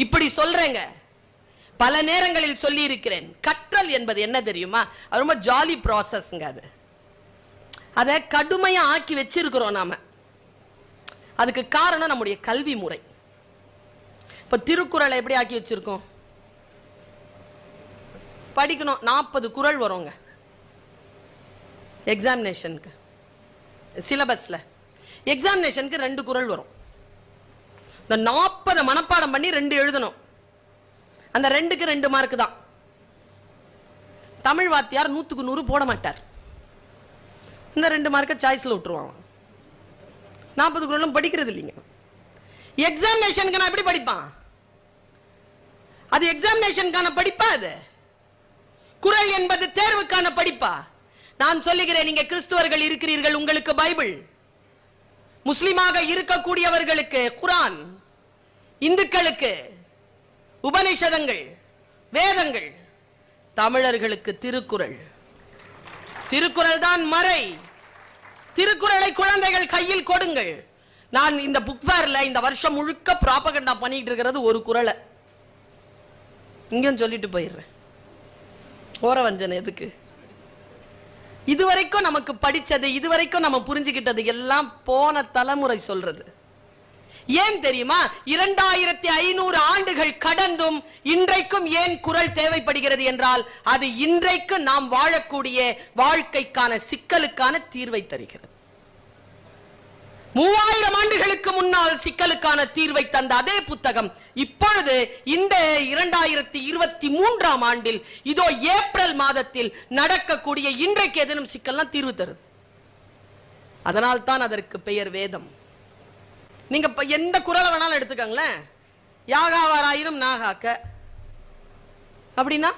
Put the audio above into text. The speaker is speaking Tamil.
இப்படி சொல்றேங்க. பல நேரங்களில் சொல்லி இருக்கிறேன் கற்றல் என்பது என்ன தெரியுமா? அது ரொம்ப ஜாலி ப்ராசஸ்ங்க அது. அதை கடுமையாக ஆக்கி வச்சிருக்கிறோம் நாம. அதுக்கு காரணம் நம்முடைய கல்வி முறை. இப்போ திருக்குறளை எப்படி ஆக்கி வச்சிருக்கோம்? படிக்கணும். நாற்பது குறள் வருங்க. எக்ஸாமினேஷனுக்கு சிலபஸில் எக்ஸாமினேஷனுக்கு ரெண்டு குறள் வரும். இந்த நாற்பது மனப்பாடம் பண்ணி ரெண்டு எழுதணும். அந்த ரெண்டுக்கு ரெண்டு மார்க் தான். தமிழ் வாத்தியார் நூற்றுக்கு நூறு போட மாட்டார். இந்த ரெண்டு மார்க்கை சாய்ஸில் விட்டுருவான் நாற்பது குரலும் படிக்கிறது இல்லைங்க. எக்ஸாமினேஷனுக்கு நான் எப்படி படிப்பான்? அது எக்ஸாமினேஷனுக்கான படிப்பா அது? குறள் என்பது தேர்வுக்கான படிப்பா? நான் சொல்லுகிறேன் நீங்க கிறிஸ்துவர்கள் இருக்கிறீர்கள் உங்களுக்கு பைபிள். முஸ்லிமாக இருக்கக்கூடியவர்களுக்கு குரான். இந்துக்களுக்கு உபனிஷதங்கள் வேதங்கள் தமிழர்களுக்கு திருக்குறள். திருக்குறள் தான் மறை. திருக்குறளை குழந்தைகள் கையில் கொடுங்கள். நான் இந்த புக் ஃபேர்ல இந்த வருஷம் முழுக்க ப்ராபகண்டா பண்ணிட்டு இருக்கிறது ஒரு குறளை. இங்கேயும் சொல்லிட்டு போயிடுறேன். ஓரவஞ்சனை எதுக்கு? இதுவரைக்கும் நமக்கு படிச்சது இதுவரைக்கும் நம்ம புரிஞ்சுக்கிட்டது எல்லாம் போன தலைமுறை சொல்றது. ஏன் தெரியுமா? இரண்டாயிரத்தி ஐநூறு ஆண்டுகள் கடந்தும் இன்றைக்கும் ஏன் குரல் தேவைப்படுகிறது என்றால் அது இன்றைக்கு நாம் வாழக்கூடிய வாழ்க்கைக்கான சிக்கலுக்கான தீர்வை தருகிறது. மூவாயிரம் ஆண்டுகளுக்கு முன்னால் சிக்கலுக்கான தீர்வை தந்த அதே புத்தகம் இப்பொழுது இந்த இரண்டாயிரத்தி இருபத்தி மூன்றாம் ஆண்டில் இதோ ஏப்ரல் மாதத்தில் நடக்கக்கூடிய இன்றைக்கு எதனும் சிக்கல்லாம் தீர்வு தருது. அதனால் தான் அதற்கு பெயர் வேதம். நீங்க எந்த குரலை வேணாலும் எடுத்துக்கோங்களேன். யாகாவாராயினும் நாகாக்க. அப்படின்னா